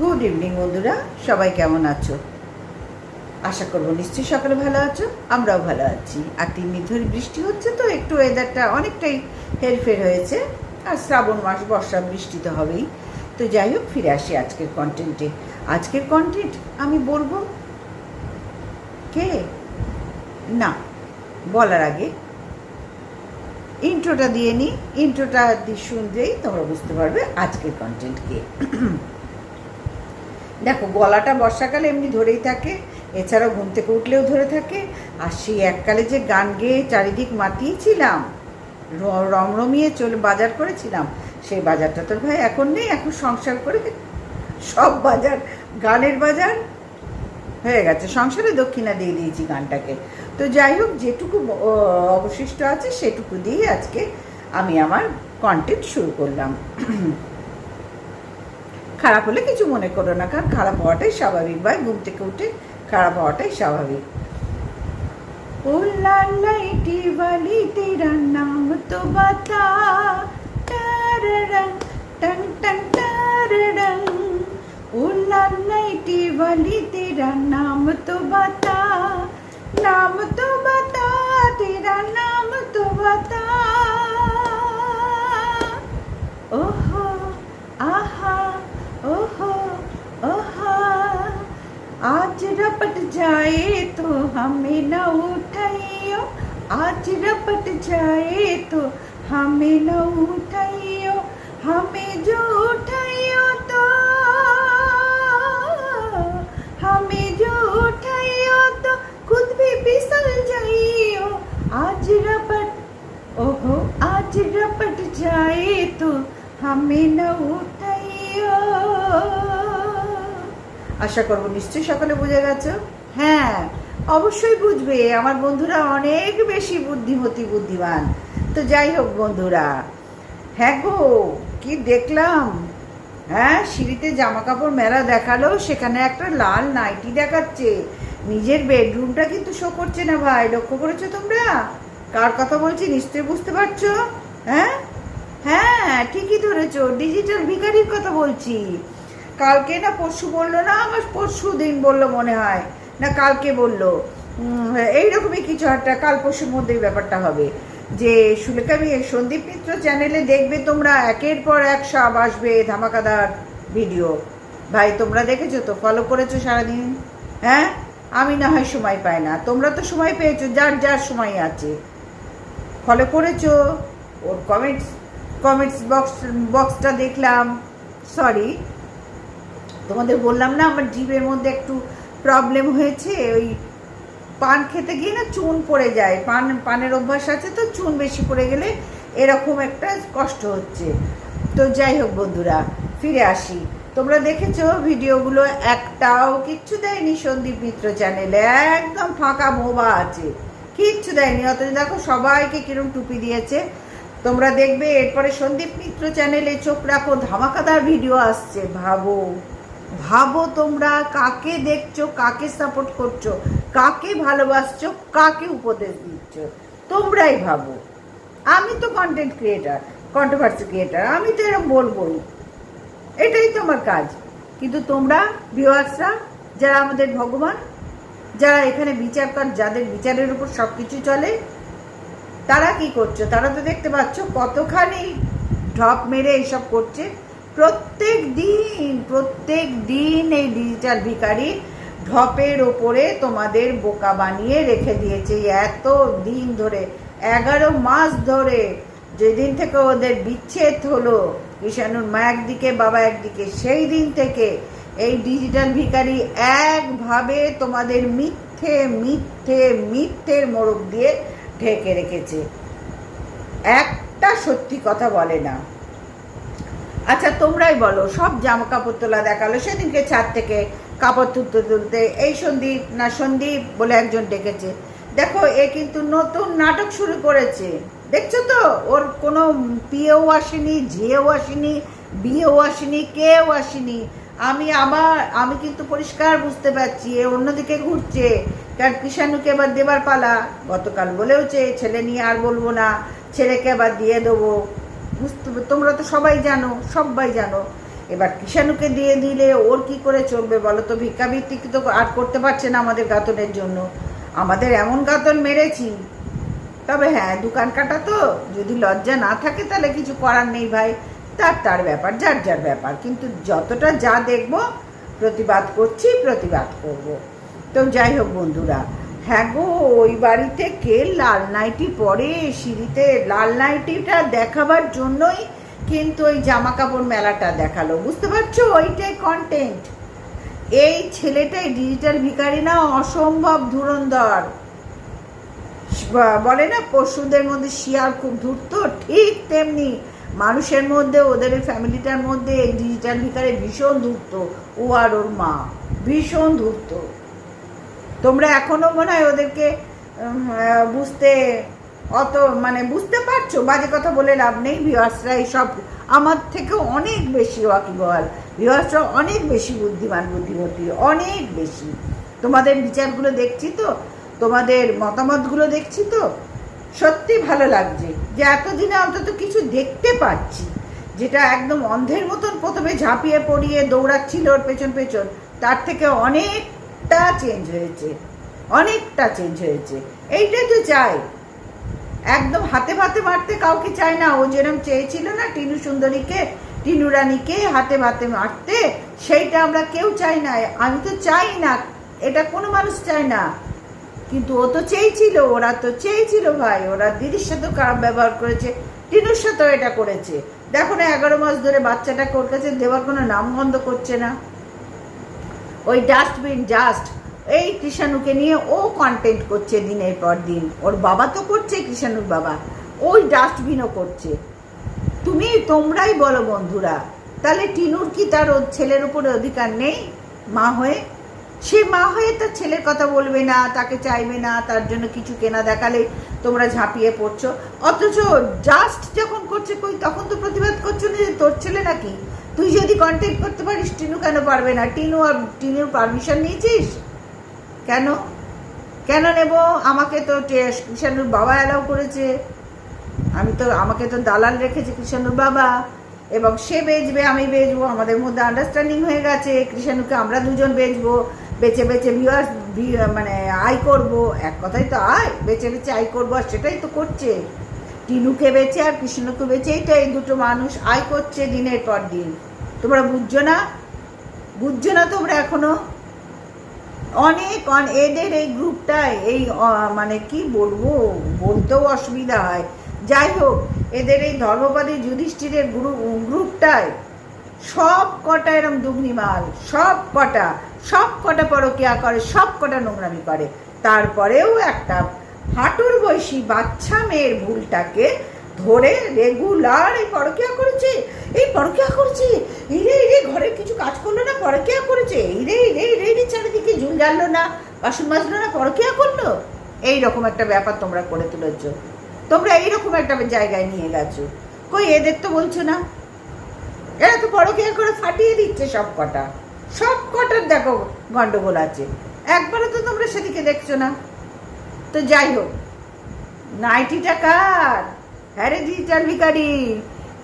Good evening বন্ধুরা, সবাই কেমন আছো? আশা করব নিশ্চয়ই সকালে ভালো আছো, আমরাও ভালো আছি। আর তিন দিন ধরে বৃষ্টি হচ্ছে তো, একটু ওয়েদারটা অনেকটাই হেরফের হয়েছে। আর শ্রাবণ মাস, বর্ষা, বৃষ্টি তো হবেই। তো যাই হোক, ফিরে আসি আজকের কন্টেন্টে আজকের কন্টেন্ট আমি বলব কে? না, বলার আগে ইন্ট্রোটা দিয়ে নিই ইন্ট্রোটা শুনলেই তোমরা বুঝতে পারবে আজকের কন্টেন্ট কে। দেখো, গলাটা বর্ষাকালে এমনি ধরেই থাকে, এছাড়াও ঘুম থেকে উঠলেও ধরে থাকে, আর সেই এককালে যে গান গেয়ে চারিদিক মাতিয়েছিলাম রমরমিয়ে চলে বাজার করেছিলাম, সেই বাজারটা তোর ভাই এখন নেই, এখন সংসার করে সব বাজার, গানের বাজার হয়ে গেছে, সংসারে দক্ষিণা দিয়ে দিয়েছি গানটাকে। তো যাই হোক, যেটুকু অবশিষ্ট আছে, সেটুকু দিয়ে আজকে আমি আমার কন্টেন্ট শুরু করলাম। খারাপ হলে কিছু মনে করো না, কারণ খারাপ হওয়াটাই স্বাভাবিক। ভাই, ঘুম থেকে উঠে খারাপ হওয়াটাই স্বাভাবিক। নাম তো বাতা। নাম তো বাতা। নাম তো বাতা নাম তো ওহো, আহা। आज रपट जाए तो हमें न उठाइयो। आज रपट जाए तो हमें न उठाइयो। हमें जो उठाइयो तो हमें जो उठाइयो तो खुद भी फिसल जाइयो। आज रपट, ओहो, आज रपट जाए तो हमें न उठाइयो। আশা করব নিশ্চয়ই সকালে বুঝে গেছো? হ্যাঁ অবশ্যই বুঝবে। আমার বন্ধুরা অনেক বেশি বুদ্ধিমতী, বুদ্ধিমান। তো যাই হোক বন্ধুরা হ্যাঁ গো, কি দেখলাম? হ্যাঁ সিঁড়িতে জামা কাপড় মেলা দেখাল, সেখানে একটা লাল নাইটি দেখাচ্ছে। নিজের বেডরুমটা কিন্তু শো করছে না ভাই, লক্ষ্য করেছ তোমরা? কার কথা বলছি নিশ্চয়ই বুঝতে পারছ? হ্যাঁ? হ্যাঁ ঠিকই ধরেছো ডিজিটাল ভিখারির কথা বলছি। কালকে না পরশু বলল না, আমার পরশু দিন বলল মনে হয়। না কালকে বলল। এইরকমই কিছু একটা, কাল পরশুর মধ্যেই ব্যাপারটা হবে। যে সুলেখামি সন্দীপ মিত্র চ্যানেলে দেখবে তোমরা একের পর এক সব আসবে ধামাকাদার ভিডিও ভাই, তোমরা দেখেছ তো? ফলো করেছ সারাদিন? হ্যাঁ? আমি না হয় সময় পাই না। তোমরা তো সময় পেয়েছ, যার যার সময় আছে। ফলো করেছ? ওর কমেন্টস কমেন্টস বক্স বক্সটা দেখলাম। সরি তোমাদের বললাম না, আমার জিভের মধ্যে একটু প্রবলেম হয়েছে, ওই পান খেতে গিয়ে না চুন পড়ে যায়। পান, পানের অভ্যাস আছে তো, চুন বেশি পড়ে গেলে এরকম একটা কষ্ট হচ্ছে। তো যাই হোক বন্ধুরা, ফিরে আসি। তোমরা দেখেছ ভিডিওগুলো, একটাও কিচ্ছু দেয়নি সন্দীপ মিত্র চ্যানেলে একদম ফাঁকা মোবা আছে। কিচ্ছু দেয়নি অথচ দেখো সবাইকে কিরম টুপি দিয়েছে। তোমরা দেখবে, এরপরে সন্দীপ মিত্র চ্যানেলে চোখ রাখো, ধামাকাদার ভিডিও আসছে, ভাবো। ভাবো তোমরা কাকে দেখছ, কাকে সাপোর্ট করছ, কাকে ভালোবাসছো, কাকে উপদেশ দিচ্ছ। তোমরাই ভাবো। আমি তো কন্টেন্ট ক্রিয়েটার কন্ট্রোভার্সি ক্রিয়েটার আমি তো এরকম বলবোই এটাই তো আমার কাজ। কিন্তু তোমরা ভিউয়ার্সরা যারা আমাদের ভগবান, যারা এখানে বিচার কর, যাদের বিচারের উপর সব কিছু চলে, তারা কি করছ? তারা তো দেখতে পাচ্ছ কতখানি ঢপ মেরে এইসব করছে। প্রত্যেক দিন প্রত্যেক দিন এই ডিজিটাল ভিখারি ঢপের ওপরে তোমাদের বোকা বানিয়ে রেখে দিয়েছে। এত দিন ধরে, এগারো মাস ধরে যেদিন থেকে ওদের বিচ্ছেদ হলো, ঈশানুর মা একদিকে, বাবা একদিকে, সেই দিন থেকে এই ডিজিটাল ভিকারি একভাবে তোমাদের মিথ্যে মিথ্যে, মিথ্যের মোড়ক দিয়ে ঢেকে রেখেছে। একটা সত্যি কথা বলে না। আচ্ছা তোমরাই বলো, সব জামা কাপড় তোলা দেখাল, সেদিনকে ছাদ থেকে কাপড় তুলতে তুলতে, এই সন্দীপ না সন্দীপ বলে একজন ডেকেছে। দেখো, এ কিন্তু নতুন নাটক শুরু করেছে। দেখছ তো, ওর কোনো পিয়েও আসেনি, ঝিয়েও আসেনি, বিয়েও আসেনি কেউ আসেনি। আমি আমার আমি কিন্তু পরিষ্কার বুঝতে পারছি, এ অন্যদিকে ঘুরছে। কারণ কিষাণুকে এবার দেবার পালা। গতকাল বলেওছে ছেলে নিয়ে আর বলব না, ছেলেকে আবার দিয়ে দেবো। বুঝতে তোমরা তো সবাই জানো সবাই জানো। এবার কিষাণুকে দিয়ে দিলে ওর কি করে চলবে বলো তো? ভিক্ষাবৃত্তি তো আর করতে পারছে না আমাদের গাতনের জন্য। আমাদের এমন গাতন মেরেছি। তবে হ্যাঁ দোকান কাটা তো, যদি লজ্জা না থাকে তাহলে কিছু করার নেই ভাই। তার তার ব্যাপার, যার যার ব্যাপার। কিন্তু যতটা যা দেখব, প্রতিবাদ করছি, প্রতিবাদ করব। তো যাই হোক বন্ধুরা হ্যাঁ গো, ওই বাড়িতে কে লাল নাইটি পরে? সিঁড়িতে লাল নাইটিটা দেখাবার জন্যই কিন্তু ওই জামা কাপড় মেলাটা দেখাল, বুঝতে পারছ? ওইটাই কন্টেন্ট এই ছেলেটাই ডিজিটাল ভিখারি না, অসম্ভব ধুরন্ধর। বলে না, পশুদের মধ্যে শিয়াল খুব ধূর্ত? ঠিক তেমনি মানুষের মধ্যে, ওদের ফ্যামিলিটার মধ্যে এই ডিজিটাল ভিকারে ভীষণ ধূর্ত। ও আর ওর মা, ভীষণ ধূর্ত। তোমরা এখনও মনে হয় ওদেরকে বুঝতে অত মানে বুঝতে পারছ? বাজে কথা বলে লাভ নেই ভিওয়ার্সরা এইসব, আমার থেকেও অনেক বেশি ওয়াকিবহাল। ভিওয়ার্সরা অনেক বেশি বুদ্ধিমান, বুদ্ধিমতী, অনেক বেশি। তোমাদের বিচারগুলো দেখছি তো? তোমাদের মতামতগুলো দেখছি তো? সত্যি ভালো লাগছে যে এতদিনে অন্তত কিছু দেখতে পাচ্ছি, যেটা একদম অন্ধের মতন প্রথমে ঝাঁপিয়ে পড়িয়ে দৌড়াচ্ছিল ওর পেছন পেছন তার থেকে অনেকটা চেঞ্জ হয়েছে, অনেকটা চেঞ্জ হয়েছে। এইটাই তো চাই। একদম হাতে ভাতে মারতে কাউকে চায় না। ও যেরকম চেয়েছিল না টিনু সুন্দরীকে, টিনু রানীকে হাতে ভাতে মারতে, সেইটা আমরা কেউ চাই না। আমি তো চাই না, এটা কোনো মানুষ চায় না। কিন্তু ও তো চেয়েছিল, ওরা তো চেয়েছিল ভাই। ওরা দিদির সাথেও খারাপ ব্যবহার করেছে, টিনুর সাথেও এটা করেছে। দেখো না, এগারো মাস ধরে বাচ্চাটাকে ওর কাছে দেওয়ার কোনো নামগন্ধ করছে না। ওই ডাস্টবিন জাস্ট এই কৃষাণুকে নিয়ে ও কন্টেন্ট করছে দিনের পর দিন। ওর বাবা তো করছে, কৃষাণুর বাবা। ওই ডাস্টবিনও করছে। তুমি তোমরাই বলো বন্ধুরা, তাহলে টিনুর কি তার ছেলের উপরে অধিকার নেই? মা হয়ে? সে মা হয়ে তার ছেলের কথা বলবে না, তাকে চাইবে না, তার জন্য কিছু কেনা দেখালে তোমরা ঝাঁপিয়ে পড়ছো। অথচ জাস্ট যখন করছে কই, তখন তো প্রতিবাদ করছ না যে তোর ছেলে নাকি? তুই যদি কন্টেন্ট করতে পারিস, টিনু কেন পারবে না? টিনু আর টিনুর পারমিশন নিয়েছিস? কেন? কেন নেব? আমাকে তো কৃষাণুর বাবা অ্যালাউ করেছে। আমি তো, আমাকে তো দালাল রেখেছে কৃষাণুর বাবা। এবং সে বেচবে, আমি বেচবো। আমাদের মধ্যে আন্ডারস্ট্যান্ডিং হয়ে গেছে। কৃষাণুকে আমরা দুজন বেচবো। বেচে বেচে ভিউয়ার্স মানে আয় করব। এক কথাই তো আয়। বেচে বেচে আয় করব, আর সেটাই তো করছে। টিনুকে বেচে আর কৃষ্ণকে বেচে, এইটা এই দুটো মানুষ আয় করছে দিনের পর দিন। তোমরা বুঝছ না? বুঝছ না তোমরা এখনও? অনেক, অন- এদের এই গ্রুপটায় এই মানে কি বলব? বলতেও অসুবিধা হয়। যাই হোক, এদের এই ধর্মপাদী যুধিষ্ঠিরের গ্রুপ গ্রুপটায় সব কটা এরম দুগ্নি মাল সব কটা সব কটা পরকিয়া করে, সব কটা নোংরামি করে। তারপরেও একটা হাঁটুর বয়সী বাচ্চা মেয়ের ভুলটাকে ধরে রেগুলার এই পরকিয়া করেছে। এই পরকিয়া করেছে। এই রে এই রে ঘরের কিছু কাজ করল না, পরকিয়া করেছে। এই রে এই রে এই রে রে, চারিদিকে ঝুল জ্বাললো না, বাসন মাজলো না, পরকিয়া করল। এই রকম একটা ব্যাপার তোমরা করে তুলেছ। তোমরা এইরকম একটা জায়গায় নিয়ে গেছো। কই, এদের তো বলছো না? এরা তো পরকিয়া করে ফাটিয়ে দিচ্ছে সব কটা। সব কটার দেখো গন্ডগোল আছে। একবারও তো তোমরা সেদিকে দেখছ না। তো যাই হোক নাইটিটা কার হ্যাঁ রে ডিজিটাল ভিকারি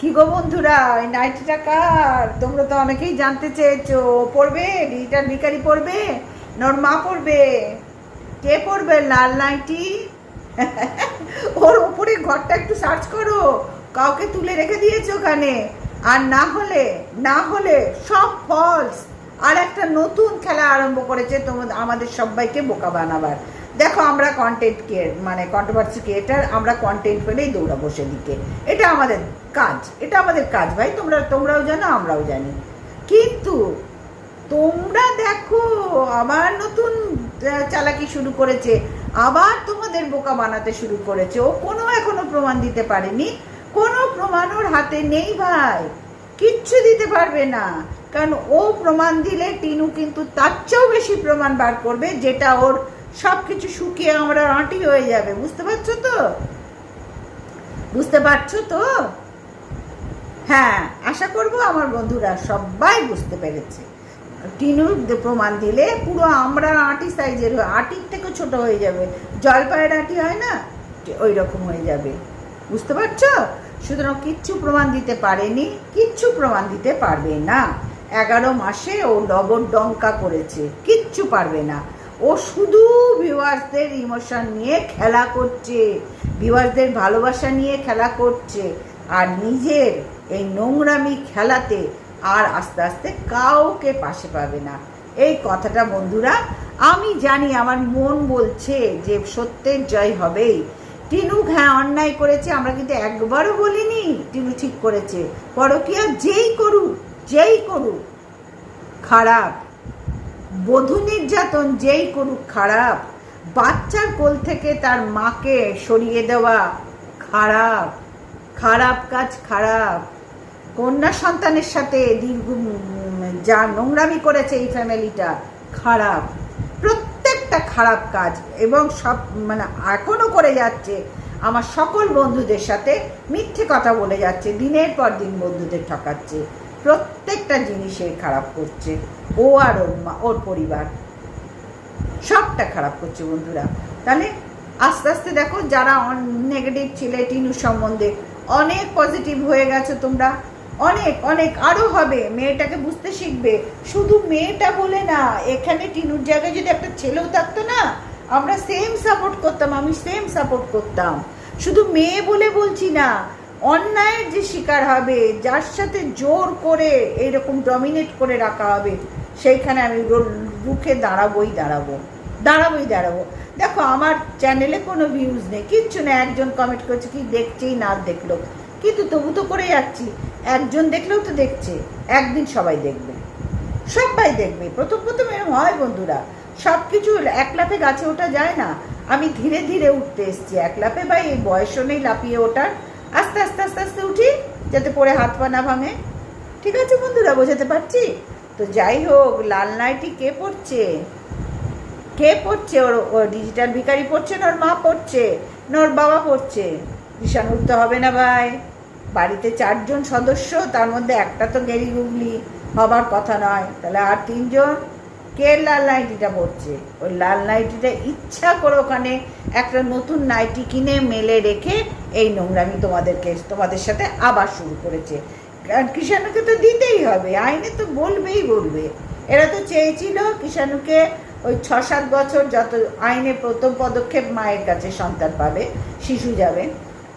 কি গো বন্ধুরা, এই নাইটিটা কার তোমরা তো অনেকেই জানতে চেয়েছো পড়বে ডিজিটাল ভিকারি পড়বে নর মা পড়বে কে পড়বে লাল নাইটি? ওর ওপরে ঘরটা একটু সার্চ করো, কাউকে তুলে রেখে দিয়েছে ওখানে, আর না হলে না হলে সব ফলস আর একটা নতুন খেলা আরম্ভ করেছে তোমাদের, আমাদের সবাইকে বোকা বানাবার। দেখো আমরা কন্টেন্ট মানে কন্ট্রোভার্সি ক্রিয়েটার আমরা কন্টেন্ট পেলেই দৌড়াবো সেদিকে। এটা আমাদের কাজ, এটা আমাদের কাজ ভাই, তোমরা, তোমরাও জানো, আমরাও জানি। কিন্তু তোমরা দেখো, আবার নতুন চালাকি শুরু করেছে, আবার তোমাদের বোকা বানাতে শুরু করেছে। ও কোনো এখনও প্রমাণ দিতে পারেনি। কোনো প্রমাণ ওর হাতে নেই ভাই। কিচ্ছু দিতে পারবে না। কারণ ও প্রমাণ দিলে টিনু কিন্তু তার চেয়েও বেশি প্রমাণ বার করবে, যেটা ওর সব কিছু শুকিয়ে আমরা আঁটি হয়ে যাবে, বুঝতে পারছ তো? বুঝতে পারছ তো? হ্যাঁ আশা করব আমার বন্ধুরা সবাই বুঝতে পেরেছে। টিনুর প্রমাণ দিলে পুরো আমরা আটি সাইজের থেকেও ছোট হয়ে যাবে। জলপাইয়ের হয় না? ওই রকম হয়ে যাবে। বুঝতে পারছ? সুতরাং কিচ্ছু প্রমাণ দিতে পারেনি, কিচ্ছু প্রমাণ দিতে পারবে না। এগারো মাসে ও ডবর ডঙ্কা করেছে, কিচ্ছু পারবে না। ও শুধু ভিউয়ার্সদের ইমোশন নিয়ে খেলা করছে ভিউয়ার্সদের ভালোবাসা নিয়ে খেলা করছে, আর নিজের এই নোংরামি খেলাতে আর আস্তে আস্তে কাউকে পাশে পাবে না। এই কথাটা বন্ধুরা, আমি জানি আমার মন বলছে যে সত্যের জয় হবেই। টিনু হ্যাঁ অন্যায় করেছে, আমরা কিন্তু একবারও বলিনি টিনু ঠিক করেছে। পরকিয়া যেই করুক যেই করুক, খারাপ বধূ নির্যাতন যেই করুক খারাপ, বাচ্চার কোল থেকে তার মাকে সরিয়ে দেওয়া খারাপ খারাপ কাজ খারাপ। কন্যা সন্তানের সাথে দীর্ঘ যা নোংরামি করেছে এই ফ্যামিলিটা খারাপ। প্রত্যেকটা খারাপ কাজ এবং সব মানে এখনও করে যাচ্ছে আমার সকল বন্ধুদের সাথে মিথ্যে কথা বলে যাচ্ছে, দিনের পর দিন বন্ধুদের ঠকাচ্ছে। প্রত্যেকটা জিনিসে খারাপ করছে। ও আর ওর মা, ওর পরিবার। সবটা খারাপ করছে বন্ধুরা। তাহলে আস্তে আস্তে দেখো, যারা নেগেটিভ ছিলে টিনু সম্বন্ধে, অনেক পজিটিভ হয়ে গেছো তোমরা। অনেক অনেক আরও হবে। মেয়েটাকে বুঝতে শিখবে। শুধু মেয়েটা বলে না, এখানে টিনুর জায়গায় যদি একটা ছেলেও থাকতো না, আমরা সেম সাপোর্ট করতাম, আমি সেম সাপোর্ট করতাম। শুধু মেয়ে বলে বলছি না অন্যায়ের যে শিকার হবে, যার সাথে জোর করে এইরকম ডমিনেট করে রাখা হবে, সেইখানে আমি রুখে দাঁড়াবোই দাঁড়াবো দাঁড়াবোই দাঁড়াবো। দেখো, আমার চ্যানেলে কোনো ভিউজ নেই, কিচ্ছু না একজন কমেন্ট করছে, কি দেখছেই না দেখল। কিন্তু তবু তো করে যাচ্ছি। একজন দেখলেও তো দেখছে। একদিন সবাই দেখবে। সবাই দেখবে। প্রথম প্রথম এরকম হয় বন্ধুরা। সব কিছু এক লাফে গাছে ওঠা যায় না। আমি ধীরে ধীরে উঠতে এসছি। এক লাফে বা এই বয়সও নেই লাফিয়ে ওঠার। আস্তে আস্তে আস্তে আস্তে উঠি, যাতে পরে হাত পা না ভাঙে। ঠিক আছে বন্ধুরা, বোঝাতে পারছি? তো যাই হোক, লাল নাইটি কে পড়ছে কে পড়ছে ওর, ও ডিজিটাল ভিকারি পড়ছে না, ওর মা পড়ছে না, ওর বাবা পড়ছে ভীষণ উঠতে হবে না ভাই। বাড়িতে চারজন সদস্য, তার মধ্যে একটা তো গেরি গুগলি, হবার কথা নয়। তাহলে আর তিনজন? কে লাল নাইটিটা পড়ছে ওই লাল নাইটিটা ইচ্ছা করে ওখানে একটা নতুন নাইটি কিনে মেলে রেখে এই নোংরামি তোমাদেরকে, তোমাদের সাথে আবার শুরু করেছে। কারণ কিষাণুকে তো দিতেই হবে, আইনে তো বলবেই বলবে। এরা তো চেয়েছিল কিষাণুকে ওই ছ সাত বছর যত আইনে প্রথম পদক্ষেপ মায়ের কাছে সন্তান পাবে, শিশু যাবে।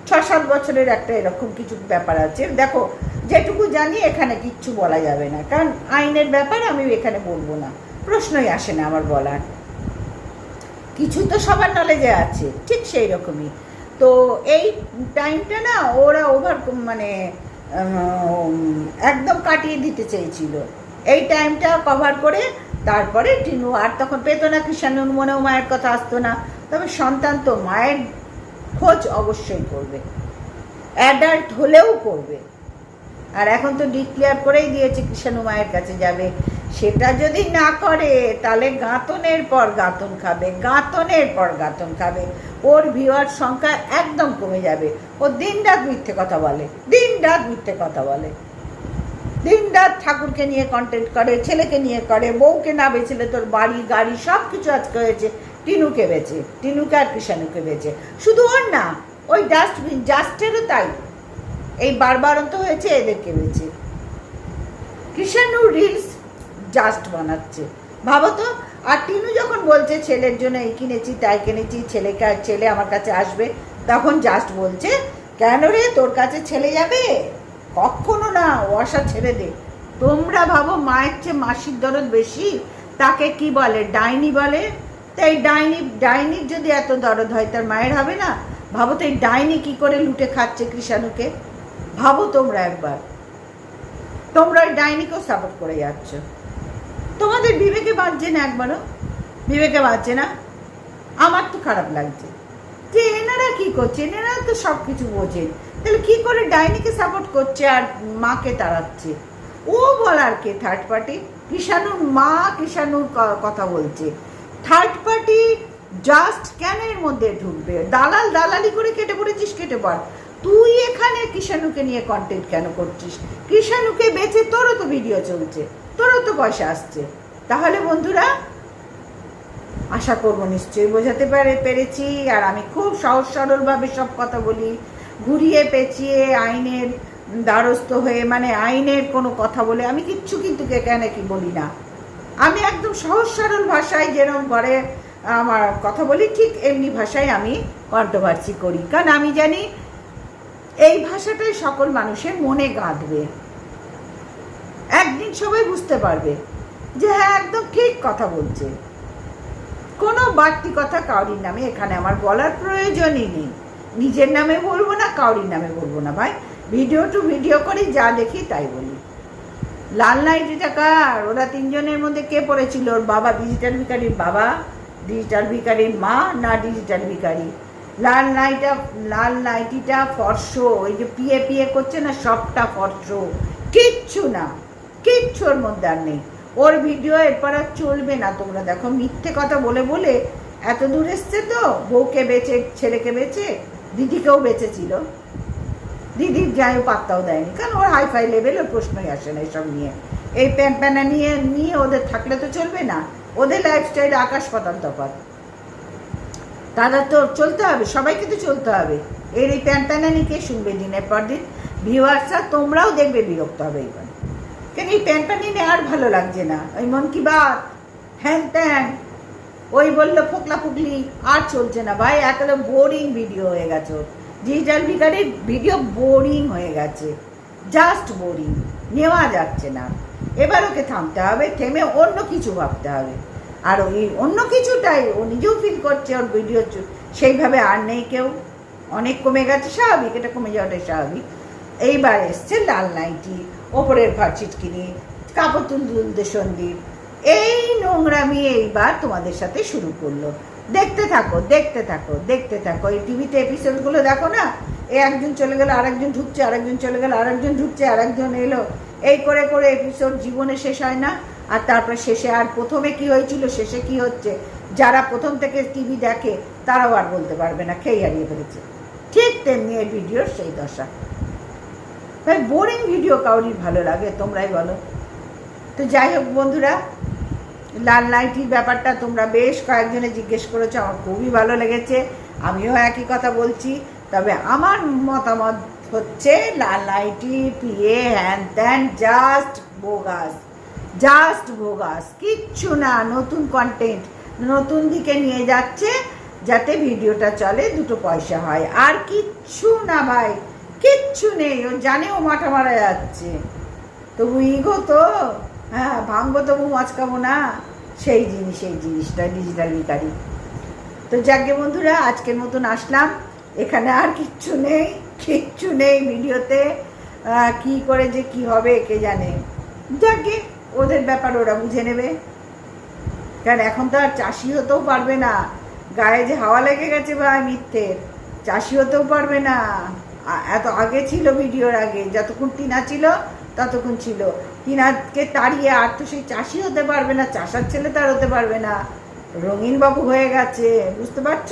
ছ সাত বছরের একটা এরকম কিছু ব্যাপার আছে। দেখো, যেটুকু জানি এখানে কিচ্ছু বলা যাবে না। কারণ আইনের ব্যাপার আমি এখানে বলব না। প্রশ্নই আসে না আমার বলার। কিছু তো সবার নলেজে আছে, ঠিক সেই রকমই। তো এই টাইমটা না ওরা ওভার মানে একদম কাটিয়ে দিতে চেয়েছিল। এই টাইমটা কভার করে তারপরে টিনু, আর তখন পেতো না কৃষাণুর মনেও মায়ের কথা আসতো না। তবে সন্তান তো মায়ের খোঁজ অবশ্যই করবে। অ্যাডাল্ট হলেও করবে। আর এখন তো ডিক্লেয়ার করেই দিয়েছে কৃষাণু মায়ের কাছে যাবে। সেটা যদি না করে, তাহলে গাঁতনের পর গাঁতন খাবে গাঁতনের পর গাঁতন খাবে। ওর ভিউয়ার সংখ্যা একদম কমে যাবে। ও দিন রাত মিথ্যে কথা বলে দিন রাত মিথ্যে কথা বলে। দিন রাত ঠাকুরকে নিয়ে কন্টেন্ট করে, ছেলেকে নিয়ে করে, বউকে না বেচলে তোর বাড়ি, গাড়ি সব কিছু আজকে হয়েছে। টিনুকে বেচে টিনুকে আর কৃষাণুকে বেচে শুধু ওর না, ওই ডাস্টবিন জাস্টেরও তাই। এই বারবার বারবারন্ত হয়েছে এদেরকে বেচে কৃষাণু রিলস জাস্ট বানাচ্ছে। ভাবো তো, আর টিনু যখন বলছে, ছেলের জন্য এই কিনেছি, তাই কিনেছি ছেলেকে ছেলে আমার কাছে আসবে, তখন জাস্ট বলছে, কেন রে, তোর কাছে ছেলে যাবে? কখনো না ও ছেড়ে দে। তোমরা ভাবো, মায়ের চেয়ে মাসির দরদ বেশি? তাকে কি বলে, ডাইনি বলে? তাই ডাইনি, ডাইনির যদি এত দরদ হয়, তার মায়ের হবে না? ভাবো তো এই ডাইনি কি করে লুটে খাচ্ছে কৃষাণুকে? ভাবো তোমরা একবার। তোমরা ওই ডাইনিকেও সাপোর্ট করে যাচ্ছ। তোমাদের বিবেকে বাজছে না একবারও? বিবেকে বাজছে না? আমার তো খারাপ লাগছে। যে এনারা কি করছে? এনারা তো সব কিছু বোঝেন তাহলে কি করে ডাইনিকে সাপোর্ট করছে আর মাকে তাড়াচ্ছে? ও বলার কে থার্ড পার্টি কৃষাণুর মা কৃষাণুর কথা বলছে। থার্ড পার্টি জাস্ট কেন এর মধ্যে ঢুকবে? দালাল দালালি করে কেটে পড়েছিস কেটে পড় তুই এখানে কিষাণুকে নিয়ে কন্টেন্ট কেন করছিস? কৃষাণুকে বেচে তোরও তো ভিডিও চলছে। তোরও তো পয়সা আসছে। তাহলে বন্ধুরা, আশা করব নিশ্চয়ই বোঝাতে পারে, পেরেছি। আর আমি খুব সহজ সরলভাবে সব কথা বলি। ঘুরিয়ে পেঁচিয়ে আইনের দ্বারস্থ হয়ে মানে আইনের কোনো কথা বলে আমি কিচ্ছু কিন্তু কেন কি বলি না। আমি একদম সহজ সরল ভাষায় যেরকম করে আমার কথা বলি, ঠিক এমনি ভাষায় আমি কন্ট্রোভার্সি করি। কারণ আমি জানি, এই ভাষাটাই সকল মানুষের মনে একদিন সবাই বুঝতে পারবে যে হ্যাঁ একদম ঠিক কথা বলছে। কোনো বাড়তি কথা কাউরির নামে এখানে আমার বলার প্রয়োজনই নেই। নিজের নামে বলব না, কাউরির নামে বলব না ভাই। ভিডিও টু ভিডিও করি, যা দেখি তাই বলি। লাল নাইটিটা কার ওরা তিনজনের মধ্যে কে পড়েছিল? ওর বাবা ডিজিটাল ভিকারির বাবা। ডিজিটাল ভিকারির মা, না ডিজিটাল ভিকারি লাল নাইটা লাল নাইটিটা ফর্স, ওই যে পিয়ে পিয়ে করছে না, সবটা ফর্স। কিচ্ছু না। কিচ্ছু ওর মধ্যে আর নেই। ওর ভিডিও এরপর আর চলবে না। তোমরা দেখো, মিথ্যে কথা বলে বলে এত দূর এসছে তো। বউকে বেচে, ছেলেকে বেচে, দিদিকেও বেঁচেছিল। দিদির যাই পাত্তাও দেয়নি। কারণ ওর হাইফাই লেভেলের প্রশ্নই আসে না এসব নিয়ে। এই প্যান প্যানা নিয়ে নিয়ে ওদের থাকলে তো চলবে না। ওদের লাইফস্টাইল আকাশ পাতাল তফাৎ তারা তো চলতে হবে, সবাইকে তো চলতে হবে। এর এই প্যান প্যানানি কে শুনবে দিনের পর দিন? ভিউয়ার্সরা তোমরাও দেখবে বিরক্ত হবে এবার। কেন এই প্যান প্যানিনে আর ভালো লাগছে না। ওই মন কি বাত? হ্যান ত্যান। ওই বলল, ফোকলা ফুকলি, আর চলছে না ভাই একেবারে বোরিং ভিডিও হয়ে গেছে। ডিজিটাল ভিকারের ভিডিও বোরিং হয়ে গেছে। জাস্ট বোরিং নেওয়া যাচ্ছে না। এবার ওকে থামতে হবে, থেমে অন্য কিছু ভাবতে হবে। আর ওই অন্য কিছুটাই ও নিজেও ফিল করছে ওর ভিডিও সেইভাবে আর নেই কেউ। অনেক কমে গেছে, স্বাভাবিক। এটা কমে যাওয়াটাই স্বাভাবিক। এইবার এসছে লাল নাইটি। ওপরের ঘর চিটকিনি কাপড় তুল তুলতে সন্দীপ। এই নোংরামি এইবার তোমাদের সাথে শুরু করল। দেখতে থাকো দেখতে থাকো দেখতে থাকো। এই টিভিতে এপিসোডগুলো দেখো না? এ একজন চলে গেলো, আরেকজন ঢুকছে, আরেকজন চলে গেল, আরেকজন ঢুকছে, আরেকজন এলো। এই করে করে এপিসোড জীবনে শেষ হয় না? আর তারপর শেষে আর প্রথমে কি হয়েছিল, শেষে কি হচ্ছে? যারা প্রথম থেকে টিভি দেখে, তারাও আর বলতে পারবে না খেয়ে হারিয়ে ফেলেছে। ঠিক তেমনি এই ভিডিওর সেই দশা। ভাই বোরিং ভিডিও কাউরির ভালো লাগে, তোমরাই বলো। তো যাই হোক বন্ধুরা, লাল লাইটির ব্যাপারটা তোমরা বেশ কয়েকজনে জিজ্ঞেস করেছ, আমার খুবই ভালো লেগেছে, আমিও একই কথা বলছি। তবে আমার মতামত হচ্ছে, লাল লাইটি পিয়ে হ্যান ত্যান জাস্ট বোগাস জাস্ট বোগাস কিচ্ছু না, নতুন কন্টেন্ট নতুন দিকে নিয়ে যাচ্ছে, যাতে ভিডিওটা চলে, দুটো পয়সা হয়। আর কিচ্ছু না ভাই কিচ্ছু নেই ও জানে ও মাথা মারা যাচ্ছে। তবু ইগো তো হ্যাঁ ভাঙবো তবু মচকাবো না। সেই জিনিস এই জিনিসটা ডিজিটাল ভিকারি তো যাকে বন্ধুরা, আজকের মতন আসলাম। এখানে আর কিচ্ছু নেই কিচ্ছু নেই ভিডিওতে। কি করে যে কি হবে, কে জানে। যাকে ওদের ব্যাপার ওরা বুঝে নেবে। কারণ এখন তো আর চাষি হতেও পারবে না। গায়ে যে হাওয়া লেগে গেছে ভাই মিথ্যের চাষি হতেও পারবে না। এত আগে ছিল ভিডিওর আগে, যতক্ষণ টিনা ছিল, ততক্ষণ ছিল। টিনাকে তাড়িয়ে আর তো সেই চাষি হতে পারবে না, চাষার ছেলে তার হতে পারবে না। রঙিন বাবু হয়ে গেছে, বুঝতে পারছ?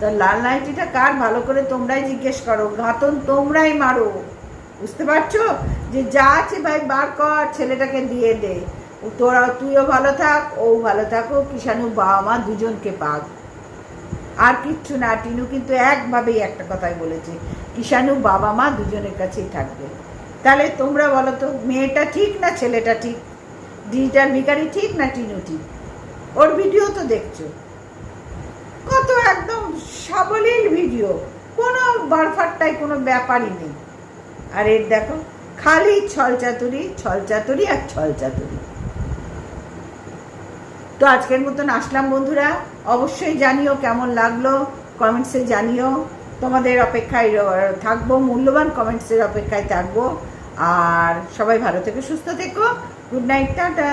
তো লাল নাইটিটা কার? ভালো করে তোমরাই জিজ্ঞেস করো। ঘাতন তোমরাই মারো। বুঝতে পারছ? যে যা আছে ভাই, বার কর, ছেলেটাকে দিয়ে দে। তোরা, তুইও ভালো থাক, ও ভালো থাকো কিষাণু বাবা মা দুজনকে পাক। আর কিচ্ছু না, টিনু কিন্তু একভাবেই একটা কথাই বলেছে। কিষাণু বাবা মা দুজনের কাছেই থাকবে। তাহলে তোমরা বলো তো, মেয়েটা ঠিক না ছেলেটা ঠিক? ডিজিটাল ভিকারি ঠিক না টিনু ঠিক? ওর ভিডিও তো দেখছ। কত একদম সাবলীল ভিডিও, কোনো বারফারটাই কোনো ব্যাপারই নেই। আর এর দেখো, খালি ছল চাতুরি ছল চাতুরি আর ছল চাতুরি। তো আজকের মতন আসলাম বন্ধুরা, অবশ্যই জানিও কেমন লাগল, কমেন্টসে জানিও। তোমাদের অপেক্ষায় থাকব, মূল্যবান কমেন্টসের অপেক্ষায় থাকব। আর সবাই ভালো থেকে, সুস্থ থেকো। Good night tata.